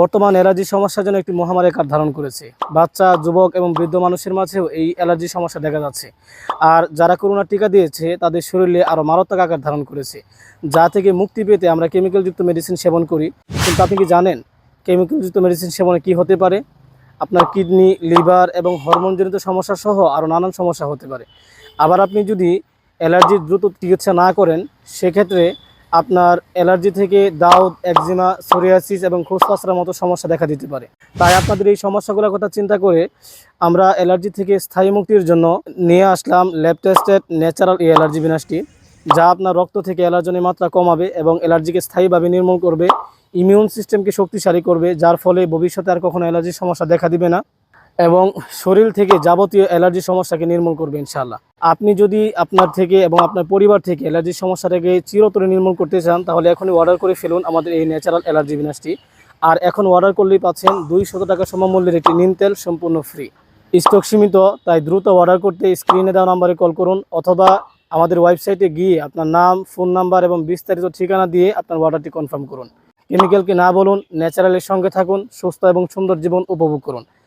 বর্তমান অ্যালার্জি সমস্যা যেন একটি মহামারী আকার ধারণ করেছে। বাচ্চা, যুবক এবং বৃদ্ধ মানুষের মাঝেও এই অ্যালার্জি সমস্যা দেখা যাচ্ছে। আর যারা করোনা টিকা দিয়েছে, তাদের শরীরে আরও মারাত্মক আকার ধারণ করেছে। যা থেকে মুক্তি পেতে আমরা কেমিক্যালযুক্ত মেডিসিন সেবন করি। কিন্তু আপনি কি জানেন কেমিক্যালযুক্ত মেডিসিন সেবনে কি হতে পারে? আপনার কিডনি, লিভার এবং হরমোনজনিত সমস্যা সহ আরও নানান সমস্যা হতে পারে। আবার আপনি যদি অ্যালার্জির দ্রুত চিকিৎসা না করেন, সেক্ষেত্রে আপনার অ্যালার্জি থেকে দাউদ, একজিমা, সোরিয়াসিস এবং খোসপাসরার মতো সমস্যা দেখা দিতে পারে। তাই আপনাদের এই সমস্যাগুলোর কথা চিন্তা করে আমরা অ্যালার্জি থেকে স্থায়ী মুক্তির জন্য নিয়ে আসলাম ল্যাব টেস্টেড ন্যাচারাল এই অ্যালার্জি বিনাশটি, যা আপনার রক্ত থেকে অ্যালার্জনের মাত্রা কমাবে এবং অ্যালার্জিকে স্থায়ীভাবে নির্মূল করবে, ইমিউন সিস্টেমকে শক্তিশালী করবে, যার ফলে ভবিষ্যতে আর কখনো অ্যালার্জির সমস্যা দেখা দিবে না। এবং শরীর থেকে যাবতীয় অ্যালার্জি সমস্যাকে নির্মূল করবে ইনশাআল্লাহ। আপনি যদি আপনার থেকে এবং আপনার পরিবার থেকে অ্যালার্জির সমস্যাটাকে চিরতরে নির্মূল করতে চান, তাহলে এখনই অর্ডার করে ফেলুন আমাদের এই ন্যাচারাল অ্যালার্জি বিনাশটি। আর এখন অর্ডার করলেই পাচ্ছেন দুইশত টাকা সমমূল্যের একটি নিম তেল সম্পূর্ণ ফ্রি। স্টক সীমিত, তাই দ্রুত অর্ডার করতে স্ক্রিনে দেওয়া নাম্বারে কল করুন অথবা আমাদের ওয়েবসাইটে গিয়ে আপনার নাম, ফোন নাম্বার এবং বিস্তারিত ঠিকানা দিয়ে আপনার অর্ডারটি কনফার্ম করুন। কেমিক্যালকে না বলুন, ন্যাচারালের সঙ্গে থাকুন, সুস্থ এবং সুন্দর জীবন উপভোগ করুন।